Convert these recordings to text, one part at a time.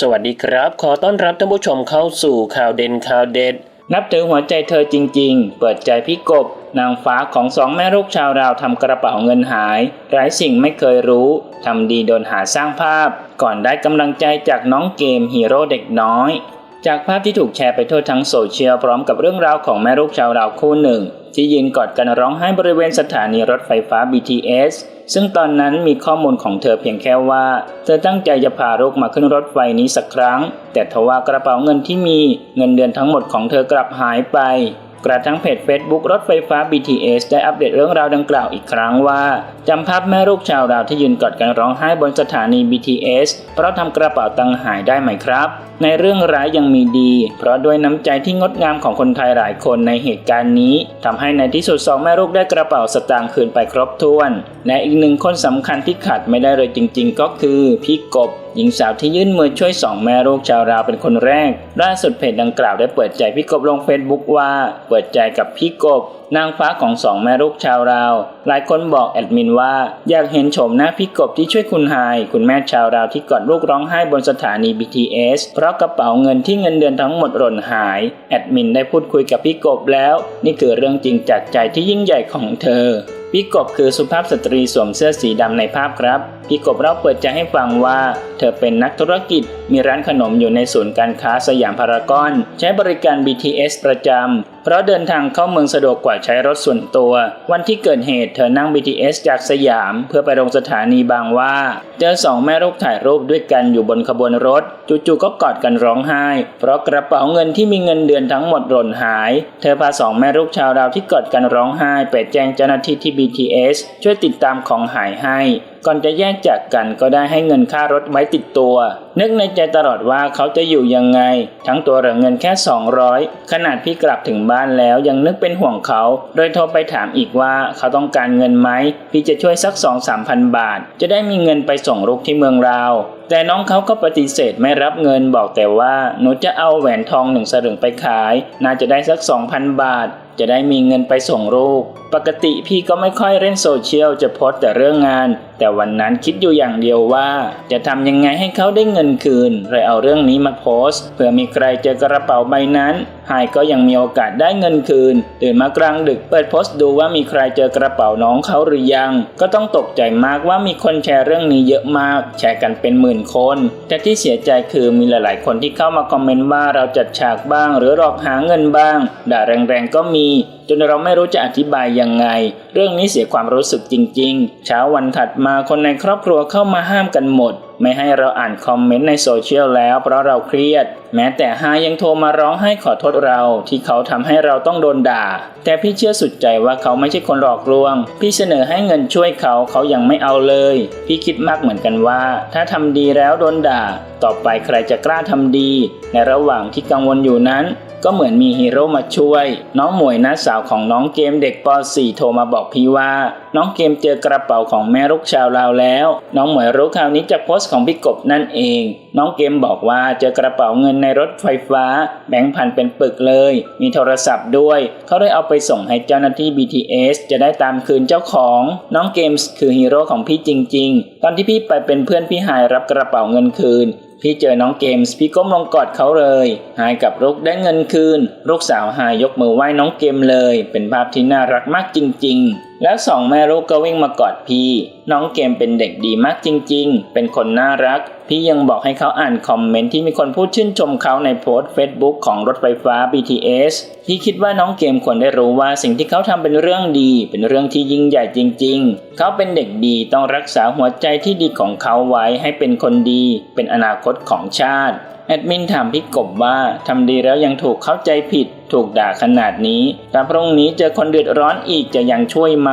สวัสดีครับ ขอต้อนรับท่านผู้ชมเข้าสู่ข่าวเด่นข่าวเด็ด นับถือหัวใจเธอจริง ๆ เปิดใจพี่กบ นางฟ้าของสองแม่ลูกชาวราวทำกระเป๋าเงินหายไร้สิ่งไม่เคยรู้ทำดีโดนหาสร้างภาพ ก่อนได้กำลังใจจากน้องเกมฮีโร่เด็กน้อย จากภาพที่ถูกแชร์ไปทั่วทั้งโซเชียลพร้อมกับเรื่องราวของแม่ลูกชาวราวคู่หนึ่ง ที่ยืนกอดกันร้องไห้บริเวณสถานีรถไฟฟ้า BTS ซึ่งตอนนั้นมีข้อมูลของเธอเพียงแค่ว่า เธอตั้งใจจะพาลูกมาขึ้นรถไฟนี้สักครั้ง แต่ทว่ากระเป๋าเงินที่มีเงินเดือนทั้งหมดของเธอกลับหายไป กระทั่งเพจ Facebook รถไฟฟ้า BTS ได้อัปเดตเรื่องราวดังกล่าวอีกครั้งว่าจำภาพแม่ลูกชาวลาวที่ยืนกอดกันร้องไห้บนสถานี BTS เพราะทำกระเป๋าตังค์หายได้ไหมครับ ในเรื่องร้ายยังมีดี เพราะด้วยน้ำใจที่งดงามของคนไทยหลายคนในเหตุการณ์นี้ทำให้ในที่สุดสองแม่ลูกได้กระเป๋าสตางค์คืนไปครบถ้วน และอีกหนึ่งคนสำคัญที่ขาดไม่ได้เลยจริง ๆ ก็คือพี่กบ หญิงสาวที่ยื่นมือช่วยสองแม่ลูกชาวลาวเป็นคนแรก ล่าสุดเพจดังกล่าวได้เปิดใจพี่กบลงเฟซบุ๊กว่า เปิดใจกับพี่กบ นางฟ้าของสองแม่ลูกชาวลาว หลายคนบอกแอดมินว่า อยากเห็นโฉมหน้าพี่กบที่ช่วยคุณหายคุณแม่ชาวลาวที่กอดลูกร้องไห้บนสถานี BTS เพราะกระเป๋าเงินที่เงินเดือนทั้งหมดหล่นหาย แอดมินได้พูดคุยกับพี่กบแล้ว นี่คือเรื่องจริงจากใจที่ยิ่งใหญ่ของเธอ พี่กบคือสุภาพสตรีสวมเสื้อสีดำในภาพครับ พี่กบเราเปิดใจให้ฟังว่า เธอเป็นนักธุรกิจ มีร้านขนมอยู่ในศูนย์การค้าสยามพารากอน ใช้บริการ BTS ประจำ เพราะเดินทางเข้าเมืองสะดวกกว่าใช้รถส่วนตัว วันที่เกิดเหตุเธอนั่ง BTS จากสยาม เพื่อไปลงสถานีบางว่า เจอสองแม่ลูกถ่ายรูปด้วยกันอยู่บนขบวนรถ จู่ๆก็กอดกันร้องไห้ เพราะกระเป๋าเงินที่มีเงินเดือนทั้งหมดหล่นหาย เธอพาสองแม่ลูกชาวดาวที่กอดกันร้องไห้ไปแจ้งเจ้าหน้าที่ที่ BTS ช่วยติดตามของหายให้ ก่อนจะแยกจากกันก็ได้ให้เงินค่ารถไว้ติดตัว นึกในใจตลอดว่าเขาจะอยู่ยังไง ทั้งตัวเหลือเงินแค่ 200 ขนาดพี่กลับถึงบ้านแล้วยังนึกเป็นห่วงเขา โดยโทรไปถามอีกว่าเขาต้องการเงินไหม พี่จะช่วยสัก 2-3พันบาท จะได้มีเงินไปส่งลูกที่เมืองราวแต่น้องเขาก็ปฏิเสธไม่รับเงินบอกแต่ว่าหนูจะเอาแหวนทองหนึ่งสลึงไปขาย น่าจะได้สัก 2,000 บาท จะได้มีเงินไปส่งลูก ปกติพี่ก็ไม่ค่อยเล่นโซเชียลจะโพสแต่เรื่องงานแต่วันนั้นคิดอยู่อย่างเดียวว่า จะทำยังไงให้เขาได้เงินคืนเลยเอาเรื่องนี้มาโพสต์เผื่อมีใครเจอกระเป๋าใบนั้นหายก็ยังมีโอกาสได้เงินคืน ตื่นมากลางดึกเปิดโพสต์ดูว่ามีใครเจอกระเป๋าน้องเขาหรือยัง ก็ต้องตกใจมากว่ามีคนแชร์เรื่องนี้เยอะมาก แชร์กันเป็นหมื่นคน แต่ที่เสียใจคือมีหลายๆ คนที่เข้ามาคอมเมนต์ว่าเราจัดฉากบ้าง หรือหลอกหาเงินบ้าง ด่าแรงๆก็มี จนเราไม่รู้จะอธิบายยังไง เรื่องนี้เสียความรู้สึกจริง ๆ เช้าวันถัดมาคนในครอบครัวเข้ามาห้ามกันหมด ไม่ให้เราอ่านคอมเมนต์ในโซเชียลแล้วเพราะเราเครียด แม้แต่ฮายังโทรมาร้องให้ขอโทษเรา ที่เขาทำให้เราต้องโดนด่า แต่พี่เชื่อสุดใจว่าเขาไม่ใช่คนหลอกลวง พี่เสนอให้เงินช่วยเขาเขายังไม่เอาเลย พี่คิดมากเหมือนกันว่า ถ้าทำดีแล้วโดนด่า ต่อไปใครจะกล้าทำดี ในระหว่างที่กังวลอยู่นั้น ก็เหมือนมีฮีโร่มาช่วย น้องหมวยน้าสาวของน้องเกมเด็กป .4 โทรมาบอกพี่ว่า น้องเกมเจอกระเป๋าของแม่ลูกชาวลาวแล้ว น้องหมวยรู้ข่าวนี้จากโพสต์ของพี่กบนั่นเอง น้องเกมบอกว่าเจอกระเป๋าเงินในรถไฟฟ้า แบงค์พันเป็นปึกเลย มีโทรศัพท์ด้วย เขาได้เอาไปส่งให้เจ้าหน้าที่ BTS จะได้ตามคืนเจ้าของ น้องเกมส์คือฮีโร่ของพี่จริง ๆ ตอนที่พี่ไปเป็นเพื่อนพี่หายรับกระเป๋าเงินคืน พี่เจอน้องเกมส์พี่ก้มลงกอดเขาเลยหายกับรุกได้เงินคืนลูกสาวหายยกมือไหว้น้องเกมเลย เป็นภาพที่น่ารักมากจริง ๆแล้วสองแม่ลูกก็วิ่งมากอดพี่ น้องเกมเป็นเด็กดีมากจริง ๆ เป็นคนน่ารัก พี่ยังบอกให้เขาอ่านคอมเมนต์ที่มีคนพูดชื่นชมเขาในโพสต์ Facebook ของรถไฟฟ้า BTS พี่คิดว่าน้องเกมควรได้รู้ว่าสิ่งที่เขาทำเป็นเรื่องดี เป็นเรื่องที่ยิ่งใหญ่จริง ๆ เขาเป็นเด็กดีต้องรักษาหัวใจที่ดีของเขาไว้ให้เป็นคนดี เป็นอนาคตของชาติ แอดมินถามพี่กบว่าทำดีแล้วยังถูกเข้าใจผิด ถูกด่าขนาดนี้ ถ้าพรุ่งนี้เจอคนเดือดร้อนอีกจะยังช่วยไหม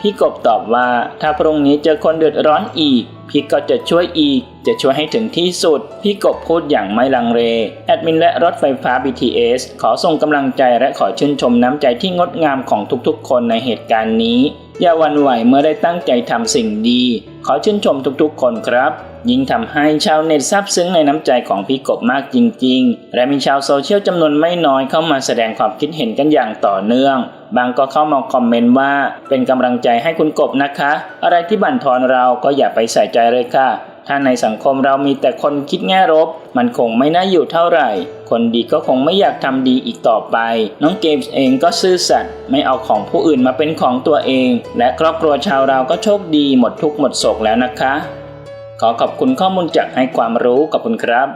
พี่กบตอบว่า ถ้าพรุ่งนี้เจอคนเดือดร้อนอีก พี่ก็จะช่วยอีก จะช่วยให้ถึงที่สุด พี่กบพูดอย่างไม่ลังเล แอดมินและรถไฟฟ้า BTS ขอส่งกำลังใจและขอชื่นชมน้ำใจที่งดงามของทุกๆ คนในเหตุการณ์นี้ อย่าวันไหวเมื่อได้ตั้งใจทำสิ่งดี ขอชื่นชมทุกๆ คนครับ ยิ่งทำให้ชาวเน็ตซับซึ้งในน้ำใจของพี่กบมากจริง ๆ และมีชาวโซเชียลจำนวนไม่น้อยเข้ามาแสดงความคิดเห็นกันอย่างต่อเนื่อง บางก็เข้ามาคอมเมนต์ว่า เป็นกำลังใจให้คุณกบนะคะ อะไรที่บั่นทอนเราก็อย่าไปใส่ใจเลยค่ะ ถ้าในสังคมเรามีแต่คนคิดแง่ลบ มันคงไม่น่าอยู่เท่าไหร่ คนดีก็คงไม่อยากทำดีอีกต่อไป น้องเกมส์เองก็ซื่อสัตย์ไม่เอาของผู้อื่นมาเป็นของตัวเอง และครอบครัวชาวเราก็โชคดีหมดทุกข์หมดโศกแล้วนะคะ ขอขอบคุณข้อมูลจากให้ความรู้ขอบคุณครับ